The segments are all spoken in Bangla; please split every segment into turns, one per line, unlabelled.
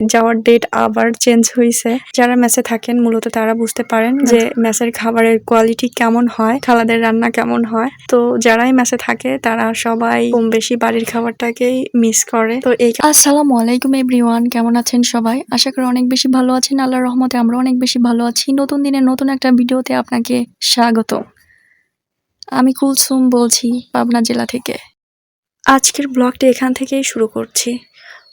যাওয়ার ডেট আবার চেঞ্জ হয়েছে যারা মেসে থাকেন মূলত তারা বুঝতে পারেন যে মেসের খাবারের কোয়ালিটি কেমন হয় খালাদের রান্না কেমন হয়। তো যারাই মেসে থাকে তারা সবাই কম বেশি বাড়ির খাবারটাকেই মিস করে। তো এই আসসালামু আলাইকুম এভরিওয়ান কেমন আছেন সবাই? আশা করি অনেক বেশি ভালো আছেন। আল্লাহর রহমতে আমরা অনেক বেশি ভালো আছি। নতুন দিনে নতুন একটা ভিডিওতে আপনাকে স্বাগত। আমি কুলসুম বলছি পাবনা জেলা থেকে। আজকের ব্লগটি এখান থেকেই শুরু করছি।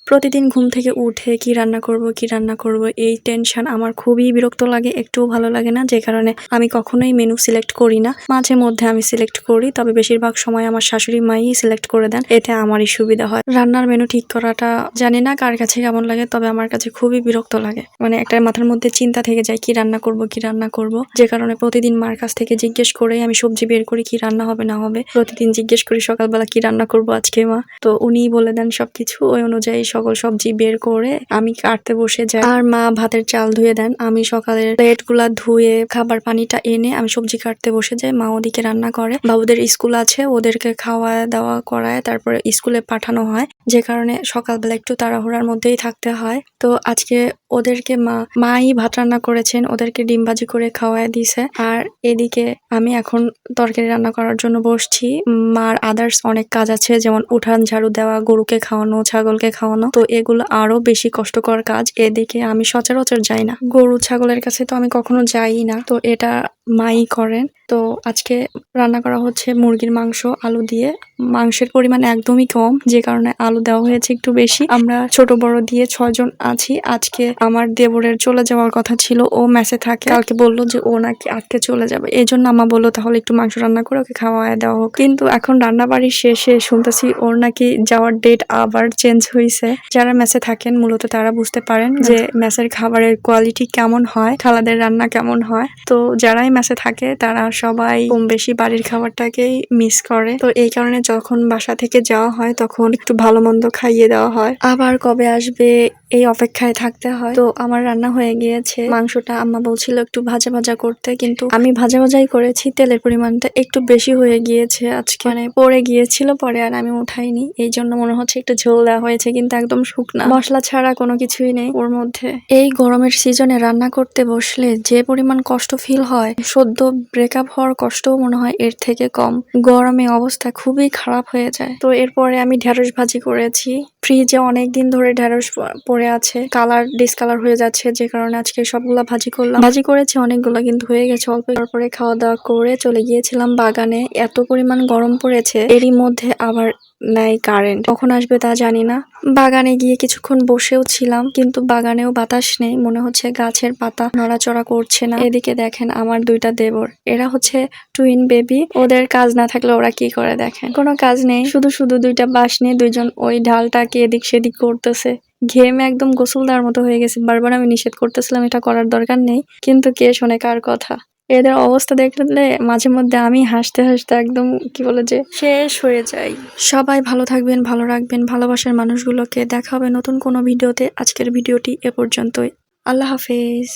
প্রতিদিন ঘুম থেকে উঠে কি রান্না করব, কি রান্না করব, এই টেনশন আমার খুবই বিরক্ত লাগে, একটুও ভালো লাগে না, যে কারণে আমি কখনোই মেনু সিলেক্ট করি না। মাঝে মধ্যে আমি সিলেক্ট করি, তবে বেশিরভাগ সময় আমার শাশুড়ি মাই সিলেক্ট করে দেন, এতে আমারই সুবিধা হয়। রান্নার মেনু ঠিক করাটা জানি না কার কাছে কেমন লাগে, তবে আমার কাছে খুবই বিরক্ত লাগে। মানে একটা মাথার মধ্যে চিন্তা থেকে যায়, কি রান্না করব, কি রান্না করব। যে কারণে প্রতিদিন মার কাছ থেকে জিজ্ঞেস করে আমি সবজি বের করি, কি রান্না হবে, না হবে। প্রতিদিন জিজ্ঞেস করি সকালবেলা কি রান্না করব আজকে মা। তো উনিই বলে দেন সবকিছু, ওই অনুযায়ী সকল সবজি বের করে আমি কাটতে বসে যাই। আর মা ভাতের চাল ধুয়ে দেন। আমি সকালের প্লেটগুলা ধুয়ে খাবার পানিটা এনে আমি সবজি কাটতে বসে যাই। মা ওদিকে রান্না করে। বাবুদের স্কুল আছে, ওদেরকে খাওয়া দাওয়া করায়, তারপরে স্কুলে পাঠানো হয়। যে কারণে সকালবেলা একটু তাড়াহুড়ার মধ্যেই থাকতে হয়। তো আজকে ওদেরকে মা, মাই ভাত রান্না করেছেন। ওদেরকে ডিম ভাজি করে খাওয়ায় দিছে। আর এদিকে আমি এখন তরকারি রান্না করার জন্য বসছি। মার আদার্স অনেক কাজ আছে। যেমন উঠান, ঝাড়ু দেওয়া, গরুকে খাওয়ানো, ছাগলকে খাওয়ানো। তো এগুলো আরও বেশি কষ্টকর কাজ। এদিকে আমি সচরাচর যাই না। গরু, ছাগলের কাছে তো আমি কখনো যাই না। তো এটা মাই করেন। তো আজকে রান্না করা হচ্ছে মুরগির মাংস, আলু দিয়ে। মাংসের পরিমাণ একদমই কম, যে কারণে আলু দেওয়া হয়েছে একটু বেশি। আমরা ছোট বড় দিয়ে ছয়জন আছি। আজকে আমার দেবরের চলে যাওয়ার কথা ছিল, ও মেসে থাকে। কালকে বলল যে ও নাকি আজকে চলে যাবে। এই জন্য আমা বলল, তাহলে একটু মাংস রান্না করে ওকে খাওয়ায় দেওয়া হোক। কিন্তু এখন রান্না বাড়ির শেষে শুনতেছি ওর নাকি যাওয়ার ডেট আবার চেঞ্জ হয়েছে যারা মেসে থাকেন, মূলত তারা বুঝতে পারেন যে মেসের খাবারের কোয়ালিটি কেমন হয়, খালাদের রান্না কেমন হয়। তো যারাই মেসে থাকে, তারা সবাই কম বেশি বাড়ির খাবারটাকেই মিস করে। তো এই কারণে যখন বাসা থেকে যাওয়া হয়, তখন একটু ভালো মন্দ খাইয়ে দেওয়া হয়। আবার কবে আসবে এই অপেক্ষায় থাকতে হয়। তো আমার রান্না হয়ে গিয়েছে। মাংসটা আম্মা বলছিল একটু ভাজা ভাজা করতে, কিন্তু আমি ভাজা ভাজাই করেছি। তেলের পরিমাণটা একটু বেশি হয়ে গিয়েছে আজকে। মানে পড়ে গিয়েছিল, পরে আর আমি উঠাইনি। এই জন্য মনে হচ্ছে একটু ঝোল দেওয়া হয়েছে, কিন্তু একদম শুকনা। মশলা ছাড়া কোনো কিছুই নেই ওর মধ্যে। এই গরমের সিজনে রান্না করতে বসলে যে পরিমাণ কষ্ট ফিল হয় সদ্য ব্রেকআপ হওয়ার কষ্টও মনে হয় এর থেকে কম। গরমে অবস্থা খুবই খারাপ হয়ে যায়। তো এরপরে আমি ঢেঁড়স ভাজি করেছি। ফ্রিজে অনেক দিন ধরে ঢেঁড়স পড়ে আছে। কালার ডিসকালার হয়ে যাচ্ছে, যে কারণে আজকে সবগুলা ভাজি করলাম। ভাজি করেছি, অনেকগুলো কিন্তু হয়ে গেছে। অল্প তারপরে খাওয়া দাওয়া করে চলে গিয়েছিলাম বাগানে। এত পরিমাণ গরম পড়েছে, এরই মধ্যে আবার নাই কারেন্ট কখন আসবে তা জানি না। বাগানে গিয়ে কিছুক্ষণ বসেও ছিলাম, কিন্তু বাগানেও বাতাস নেই। মনে হচ্ছে গাছের পাতা নড়াচড়া করছে না। এদিকে দেখেন আমার দুইটা দেবর। এরা হচ্ছে টুইন বেবি ওদের কাজ না থাকলে ওরা কি করে দেখেন? কোনো কাজ নেই। শুধু শুধু দুইটা বাঁশ নিয়ে দুইজন ওই ঢালটাকে এদিক সেদিক করতেছে। ঘেমে একদম গোসল দেওয়ার মতো হয়ে গেছে। বারবার আমি নিষেধ করতেছিলাম, এটা করার দরকার নেই। কিন্তু কে শোনে কার কথা? এদের অবস্থা দেখলে মাঝে মধ্যে আমি হাসতে হাসতে একদম, কি বলে যে, শেষ হয়ে যাই। সবাই ভালো থাকবেন, ভালো রাখবেন। ভালোবাসার মানুষগুলোকে দেখা হবে নতুন কোনো ভিডিওতে। আজকের ভিডিওটি এ পর্যন্তই। আল্লাহ হাফেজ।